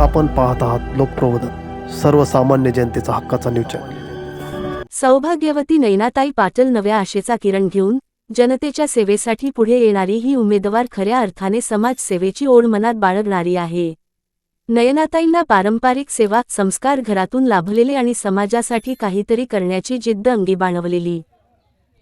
आपण पाहत आहात लोकप्रबोधन सर्वसामान्य जनतेचा हक्काचा न्यूज चॅनल सौभाग्यवती नैनाताई पाटल नव्या आशेचा किरण घेऊन जनतेच्या सेवेसाठी पुढे येणारी ही उमेदवार खऱ्या अर्थाने समाजसेवेची ओढ मनात बाळगणारी आहे. नयनाताईंना पारंपरिक सेवा संस्कार घरातून लाभलेले आणि समाजासाठी काहीतरी करण्याची जिद्द अंगी बाणवलेली.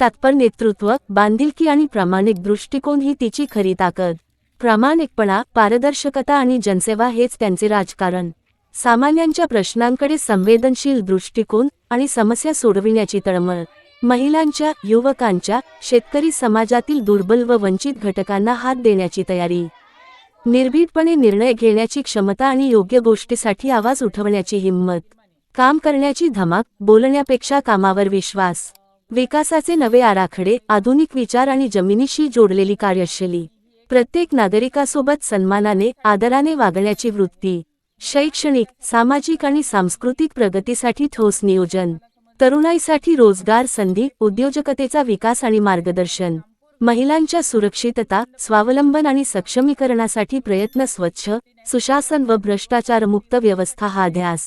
तात्पर नेतृत्व बांधिलकी आणि प्रामाणिक दृष्टिकोन ही तिची खरी ताकद. प्रामाणिकपणा पारदर्शकता आणि जनसेवा हेच त्यांचे राजकारण. सामान्यांच्या प्रश्नांकडे संवेदनशील दृष्टिकोन आणि समस्या सोडविण्याची तळमळ. महिलांच्या युवकांच्या शेतकरी समाजातील दुर्बल व वंचित घटकांना हात देण्याची तयारी. निर्भीडपणे निर्णय घेण्याची क्षमता आणि योग्य गोष्टीसाठी आवाज उठवण्याची हिंमत. काम करण्याची धमाक बोलण्यापेक्षा कामावर विश्वास. विकासाचे नवे आराखडे आधुनिक विचार आणि जमिनीशी जोडलेली कार्यशैली. प्रत्येक नागरिकासोबत सन्मानाने आदराने वागण्याची वृत्ती शैक्षणिक सामाजिक आणि सांस्कृतिक प्रगतीसाठी ठोस नियोजन तरुणाईसाठी रोजगार संधी उद्योजकतेचा विकास आणि मार्गदर्शन महिलांच्या सुरक्षितता स्वावलंबन आणि सक्षमीकरणासाठी प्रयत्न स्वच्छ सुशासन व भ्रष्टाचारमुक्त व्यवस्था हा ध्यास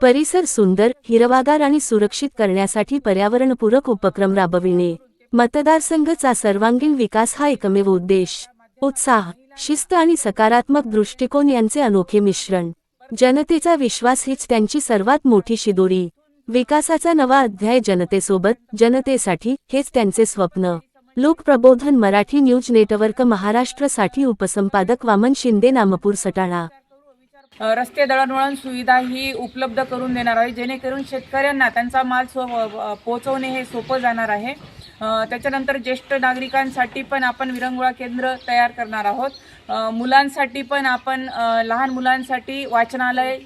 परिसर सुंदर हिरवागार आणि सुरक्षित करण्यासाठी पर्यावरणपूरक उपक्रम राबविणे. मतदारसंघचा सर्वांगीण विकास हा एकमेव उद्देश. उत्साह शिस्त आणि सकारात्मक दृष्टिकोन यांचे अनोखे मिश्रण. जनतेचा विश्वास हीच त्यांची सर्वात मोठी शिदोरी. विकासाचा नवा अध्याय जनतेसोबत जनतेसाठी हेच त्यांचे स्वप्न. लोकप्रबोधन मराठी न्यूज नेटवर्क महाराष्ट्रसाठी उपसंपादक वामन शिंदे नामपूर सटाणा. रस्ते दळणवळण सुविधा ही उपलब्ध करून देणार आहे जेणेकरून शेतकऱ्यांना त्यांचा माल सो पोहोचवणे हे सोपं जाणार आहे. त्याच्यानंतर ज्येष्ठ नागरिकांसाठी पण आपण विरंगुळा केंद्र तयार करणार आहोत. मुलांसाठी पण आपण लहान मुलांसाठी वाचनालय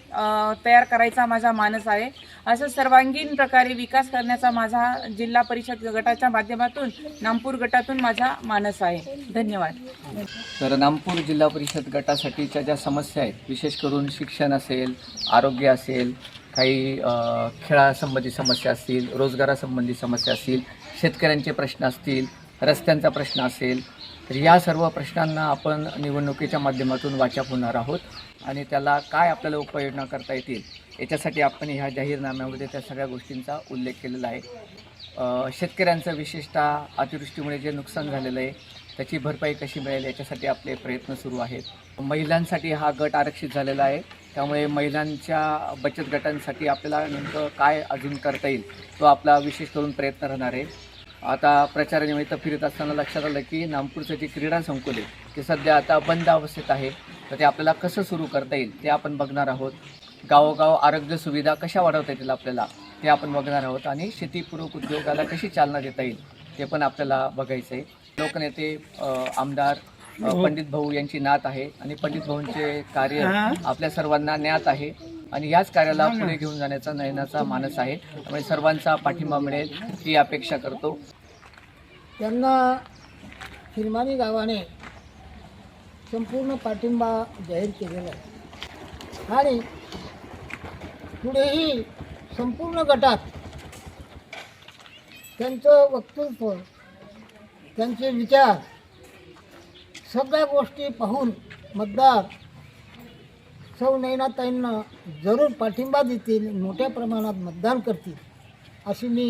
तयार करायचा माझा मानस आहे. असं सर्वांगीण प्रकारे विकास करण्याचा माझा जिल्हा परिषद गटाच्या माध्यमातून नागपूर गटातून माझा मानस आहे. धन्यवाद. तर नागपूर जिल्हा परिषद गटासाठीच्या ज्या समस्या आहेत विशेष करून शिक्षण असेल आरोग्य असेल काही खेळासंबंधी समस्या असतील रोजगारासंबंधी समस्या असतील शेतकऱ्यांचे प्रश्न असतील रस्त्यांचा प्रश्न असेल तर या सर्व प्रश्नांना आपण निवडणुकीच्या माध्यमातून वाचप होणार आहोत आणि त्याला काय आपल्याला उपाययोजना करता येतील याच्यासाठी आपण ह्या जाहीरनाम्यामध्ये त्या सगळ्या गोष्टींचा उल्लेख केलेला आहे. शेतकऱ्यांचं विशेषतः अतिवृष्टीमुळे जे नुकसान झालेलं आहे त्याची भरपाई कशी मिळेल याच्यासाठी आपले प्रयत्न सुरू आहेत. महिलांसाठी हा गट आरक्षित झालेला आहे. त्यामुळे महिलांच्या बचत गटांसाठी आपल्याला नेमकं काय अजून करता येईल तो आपला विशेष करून प्रयत्न राहणार आहे. आता प्रचारानिमित्त फिरत असताना लक्षात आलं की नागपूरचं जे क्रीडा संकुल आहे ते सध्या आता बंद अवस्थेत आहे. तर ते आपल्याला कसं सुरू करता येईल ते आपण बघणार आहोत. गावोगाव आरोग्य सुविधा कशा वाढवता येतील आपल्याला ते आपण बघणार आहोत. आणि शेतीपूरक उद्योगाला कशी चालना देता येईल ते पण आपल्याला बघायचं आहे लोकनेते आमदार पंडित भाऊ यांची नात आहे आणि पंडित भाऊंचे कार्य आपल्या सर्वांना ज्ञात आहे. आणि याच कार्याला पुढे घेऊन जाण्याचा नयनाचा मानस आहे. त्यामुळे सर्वांचा पाठिंबा मिळेल ही अपेक्षा करतो. त्यांना हिरमानी गावाने संपूर्ण पाठिंबा जाहीर केलेला आहे. आणि पुढेही संपूर्ण गटात त्यांचं वक्तृत्व त्यांचे विचार सगळ्या गोष्टी पाहून मतदार सौ नैनाताईंना जरूर पाठिंबा देतील मोठ्या प्रमाणात मतदान करतील अशी मी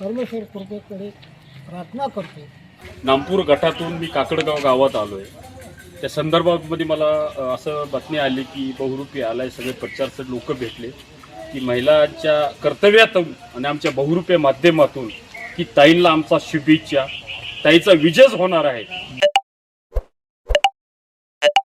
परमेश्वर कृपेकडे प्रार्थना करतो. नामपूर गटातून मी काकडगाव गावात आलो आहे त्या संदर्भामध्ये मला असं बातमी आली की बहुरूपी आला आहे सगळे प्रचारक लोक भेटले की महिलांच्या कर्तव्यातून आणि आमच्या बहुरूपी माध्यमातून की ताईंना आमचा शुभेच्छा ताईचा विजयच होणार आहे.